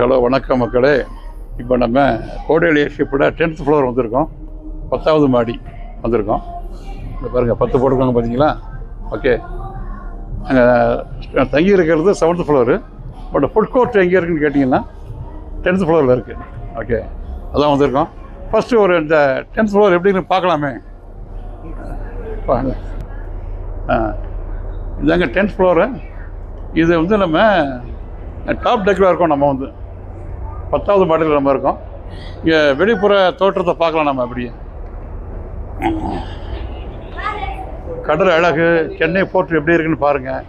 Hello வணக்கம் மக்களே. இப்போ நம்ம கோடையிலே ஷிப்பில் டென்த் ஃப்ளோர் வந்திருக்கோம். பத்தாவது மாடி வந்திருக்கோம். இந்த பாருங்கள் பத்து போட்டிருக்காங்க பார்த்தீங்களா ஓகே அங்கே தங்கி இருக்கிறது seventh floor but food court எங்கே இருக்குன்னு கேட்டிங்கன்னா டென்த் ஃப்ளோரில் இருக்குது ஓகே அதான் வந்திருக்கோம். ஃபஸ்ட்டு ஒரு இந்த டென்த் ஃப்ளோர் எப்படின்னு பார்க்கலாமே. வாங்க ஆ இதாங்க டென்த் ஃப்ளோரு இது வந்து நம்ம டாப் டெக்கில் இருக்கோம் நம்ம வந்து. பத்தாவது மாடியில் நம்ம இருக்கோம். இங்கே வெளிப்புற தோற்றத்தை பார்க்கலாம் நம்ம அப்படியே. கடல் அழகு சென்னை போர்ட் எப்படி இருக்குன்னு பாருங்கள்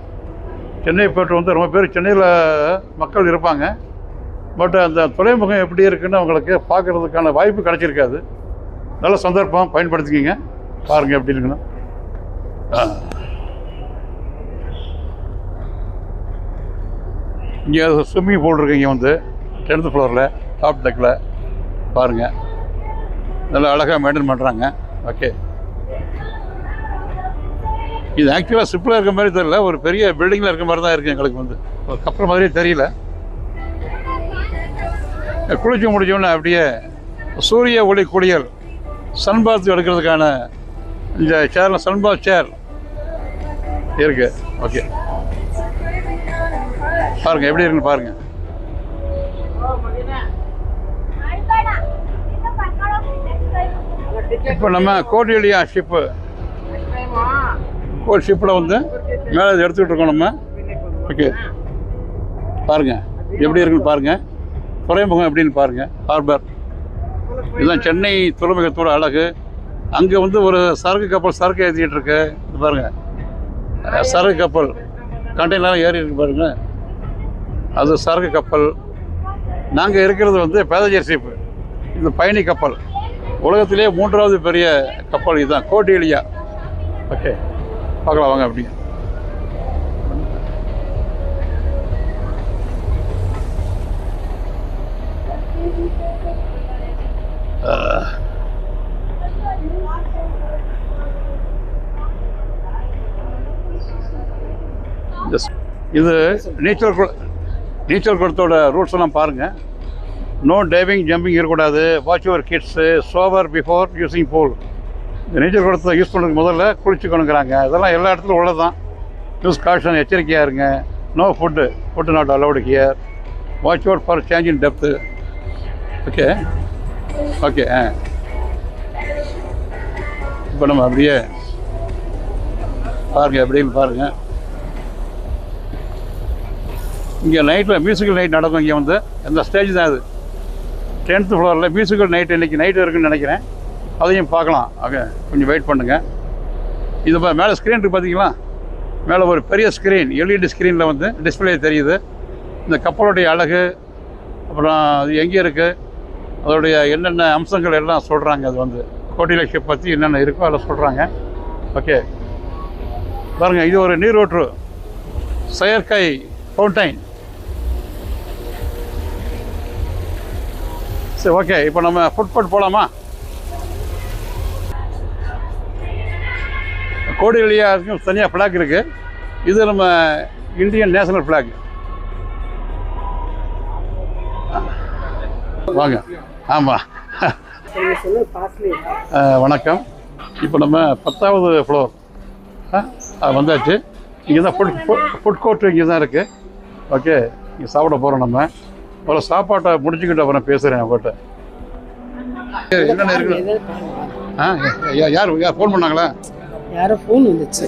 சென்னை போர்ட் வந்து ரொம்ப பேர் சென்னையில் மக்கள் இருப்பாங்க. பட் அந்த துறைமுகம் எப்படி இருக்குன்னு அவங்களுக்கு பார்க்குறதுக்கான வாய்ப்பு கிடைச்சிருக்காது. நல்ல சந்தர்ப்பம் பயன்படுத்திக்கிங்க. பாருங்கள் எப்படி இருக்குன்னு. இங்கே ஸ்விம்மிங் பூல் இருக்குது இங்கே வந்து. டென்த் ஃப்ளோரில் டாப் டெக்கில் பாருங்கள் நல்லா அழகாக மெயின்டைன் பண்ணுறாங்க ஓகே இது ஆக்சுவலாக ஷிப்பில் இருக்க மாதிரி தெரியல. ஒரு பெரிய பில்டிங்கில் இருக்க மாதிரி தான் இருக்குது எங்களுக்கு வந்து. ஒரு கப்பல் மாதிரியே தெரியல. குளிச்சு முடிச்சோன்னே அப்படியே சூரிய ஒளி குளியல் சன்பாத் எடுக்கிறதுக்கான இந்த சேரில் சன்பாத் சேர் இருக்குது ஓகே பாருங்க எப்படி இருக்குன்னு பாருங்க. இப்போ நம்ம கோட்டியடியா ஷிப்பு கோட் ஷிப்பில் வந்து மேலே எடுத்துக்கிட்டு இருக்கோம் நம்ம. ஓகே பாருங்க எப்படி இருக்குன்னு பாருங்க. துறைமுகம் எப்படின்னு பாருங்க. ஹார்பர் இதுதான் சென்னை துறைமுகத்தோட அழகு. அங்கே வந்து ஒரு சரக்கு கப்பல் சரக்கு ஏற்றிக்கிட்டு இருக்கு. பாருங்க. சரக்கு கப்பல். கண்டெய்னராக ஏறி இருக்கு பாருங்கள் அது சரக்கு கப்பல். நாங்கள் இருக்கிறது வந்து பேசஞ்சர் ஷிப் இது பயணி கப்பல். உலகத்திலே மூன்றாவது பெரிய கப்பல் இதுதான். கோட்டிலியா. ஓகே பார்க்கலாம் வாங்க அப்படி. இது நீச்சல் குள நீச்சல் குளத்தோட ரூல்ஸ் எல்லாம் பாருங்கள் நோ டைவிங் ஜம்பிங் இருக்கக்கூடாது. Watch your kids shower before using pool இந்த நீச்சல் குளத்தை யூஸ் பண்ணுறதுக்கு முதல்ல குளிச்சுக்கணுங்கிறாங்க. இதெல்லாம் எல்லா இடத்துலையும் உள்ளதான் யூஸ் காஷன் எச்சரிக்கையாக இருங்க. No food food not allowed here watch out for change in depth okay okay ah. இப்போ நம்ம அப்படியே பாருங்கள் எப்படின்னு பாருங்கள் இங்கே நைட்டில் மியூசிக்கல் நைட் நடக்கும் இங்கே வந்து. எந்த ஸ்டேஜ் தான் அது. டென்த்து ஃப்ளோரில் மியூசிக்கல் நைட் இன்றைக்கி நைட்டு இருக்குன்னு நினைக்கிறேன். அதையும் பார்க்கலாம். ஓகே கொஞ்சம் வெயிட் பண்ணுங்கள் இது மேலே ஸ்க்ரீன் இருக்குது பார்த்தீங்களா மேலே ஒரு பெரிய ஸ்க்ரீன் எல்இடி ஸ்க்ரீனில் வந்து டிஸ்பிளே தெரியுது. இந்த கப்பலுடைய அழகு அப்புறம் அது எங்கே இருக்குது அதோடைய என்னென்ன அம்சங்கள் எல்லாம் சொல்கிறாங்க அது வந்து. கோட்டில ஷிப் பற்றி என்னென்ன இருக்கோ அதில் சொல்கிறாங்க ஓகே பாருங்கள் இது ஒரு நீரோற்று செயற்கை ஃபவுண்டைன் சரி ஓகே இப்போ நம்ம ஃபுட்பாட் போகலாமா கோடிகளியாருக்கும் தனியாக ஃப்ளாக் இருக்குது இது நம்ம இந்தியன் நேஷனல் ஃப்ளாக் வாங்க. ஆமாம் வணக்கம். இப்போ நம்ம பத்தாவது ஃப்ளோர் வந்தாச்சு. இங்கே தான் ஃபுட் ஃபுட் கோர்ட் இங்கே தான் இருக்குது ஓகே இங்கே சாப்பிட போகிறோம் நம்ம. அவ்வளோ சாப்பாட்டை முடிச்சுக்கிட்டு அப்புறம் பேசுகிறேன் அவங்ககிட்ட என்னென்ன இருக்குது ஆ யார் யார் ஃபோன் பண்ணாங்களா? யாரோ ஃபோன் வந்துச்சு.